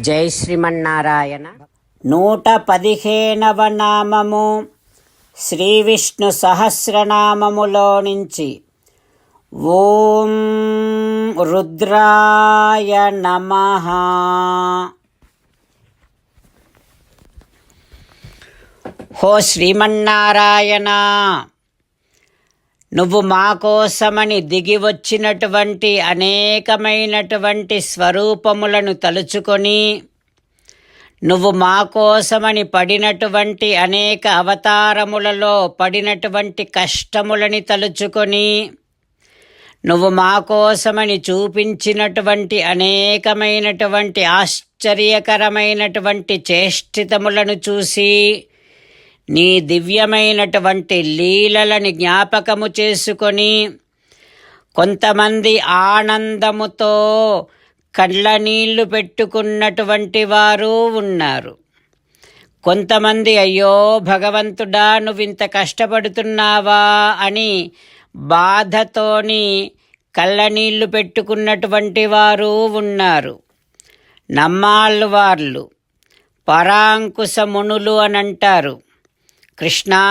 జై శ్రీమన్నారాయణ. నూట పదిహేనవ నామము శ్రీ విష్ణు సహస్రనామములో నుంచి. ఓం రుద్రాయ నమః. హో శ్రీమన్నారాయణ. నువ్వు మా కోసమని దిగి వచ్చినటువంటి అనేకమైనటువంటి స్వరూపములను తలుచుకొని నువ్వు మా కోసమని పడినటువంటి అనేక అవతారములలో పడినటువంటి కష్టములని తలుచుకొని నువ్వు మా కోసమని చూపించినటువంటి అనేకమైనటువంటి ఆశ్చర్యకరమైనటువంటి చేష్టితములను చూసి నీ దివ్యమైనటువంటి లీలలని జ్ఞాపకము చేసుకొని కొంతమంది ఆనందముతో కళ్ళ నీళ్ళు పెట్టుకున్నటువంటి వారు ఉన్నారు. కొంతమంది అయ్యో భగవంతుడా నువ్వింత కష్టపడుతున్నావా అని బాధతోని కళ్ళనీళ్ళు పెట్టుకున్నటువంటి వారు ఉన్నారు. నమ్మాళ్ళు వాళ్ళు పరాంకుశ మునులు అని అంటారు కృష్ణా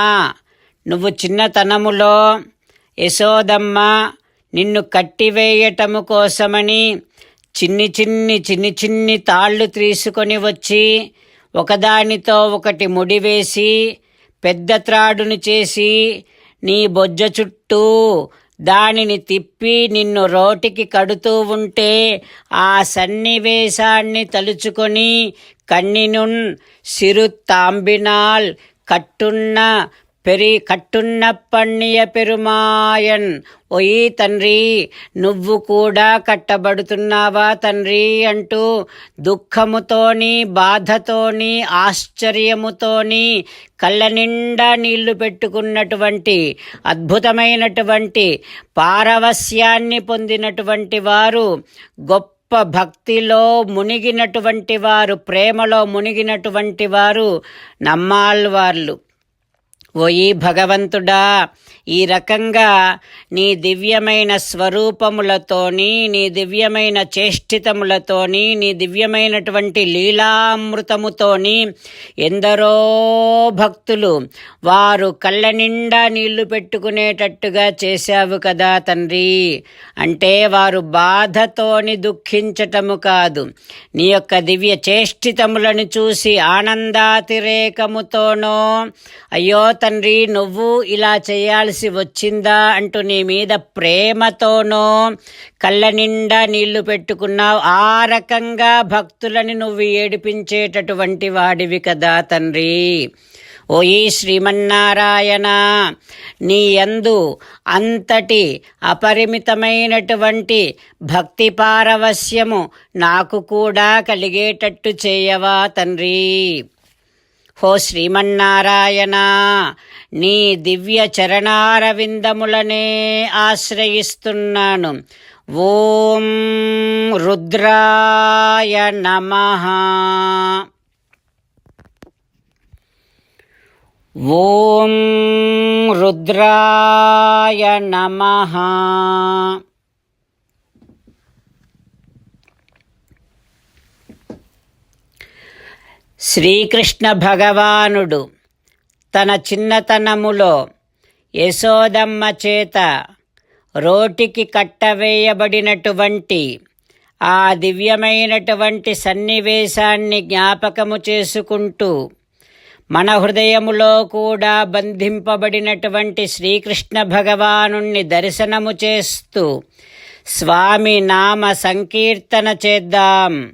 నువ్వు చిన్నతనములో యశోదమ్మ నిన్ను కట్టివేయటము కోసమని చిన్ని చిన్ని చిన్ని చిన్ని తాళ్ళు తీసుకొని వచ్చి ఒకదానితో ఒకటి ముడివేసి పెద్ద త్రాడును చేసి నీ బొజ్జ చుట్టూ దానిని తిప్పి నిన్ను రోటికి కడుతూ ఉంటే ఆ సన్నివేశాన్ని తలుచుకొని కన్నినున్ సిరు తాంబినాల్ కట్టున్న పెరి కట్టున్న పణ్ణియ పెరుమాయన్. ఓయి తండ్రి నువ్వు కూడా కట్టబడుతున్నావా తండ్రి అంటూ దుఃఖముతోని బాధతోని ఆశ్చర్యముతోని కళ్ళ నిండా నీళ్ళు పెట్టుకున్నటువంటి అద్భుతమైనటువంటి పారవస్యాన్ని పొందినటువంటి వారు గొప్ప భక్తిలో మునిగినటువంటి వారు ప్రేమలో మునిగినటువంటి వారు నమ్మాల్వార్లు. ఓయి భగవంతుడా ఈ రకంగా నీ దివ్యమైన స్వరూపములతోని నీ దివ్యమైన చేష్టితములతోని నీ దివ్యమైనటువంటి లీలామృతముతోని ఎందరో భక్తులు వారు కళ్ళ నిండా నీళ్ళు పెట్టుకునేటట్టుగా చేశావు కదా తండ్రి. అంటే వారు బాధతోని దుఃఖించటము కాదు. నీ యొక్క దివ్య చేష్టితములను చూసి ఆనందాతిరేకముతోనో అయ్యో తండ్రి నువ్వు ఇలా చేయాల్సి వచ్చిందా అంటూ నీ మీద ప్రేమతోనో కళ్ళ నిండా నీళ్ళు పెట్టుకున్నావు. ఆ రకంగా భక్తులని నువ్వు ఏడిపించేటటువంటి వాడివి కదా తండ్రి. ఓ ఈ శ్రీమన్నారాయణ నీ యందు అంతటి అపరిమితమైనటువంటి భక్తి పారవస్యము నాకు కూడా కలిగేటట్టు చేయవా తండ్రి? హో శ్రీమన్నారాయణ నీ దివ్య చరణారవిందములనే ఆశ్రయిస్తున్నాను. ఓం రుద్రాయ నమ. ఓం రుద్రాయ నమ. శ్రీకృష్ణ భగవానుడు తన చిన్నతనములో యశోదమ్మ చేత రోటికి కట్టవేయబడినటువంటి ఆ దివ్యమైనటువంటి సన్నివేశాన్ని జ్ఞాపకము చేసుకుంటూ మన హృదయములో కూడా బంధింపబడినటువంటి శ్రీకృష్ణ భగవానుణ్ణి దర్శనము చేస్తూ స్వామి నామ సంకీర్తన చేద్దాం.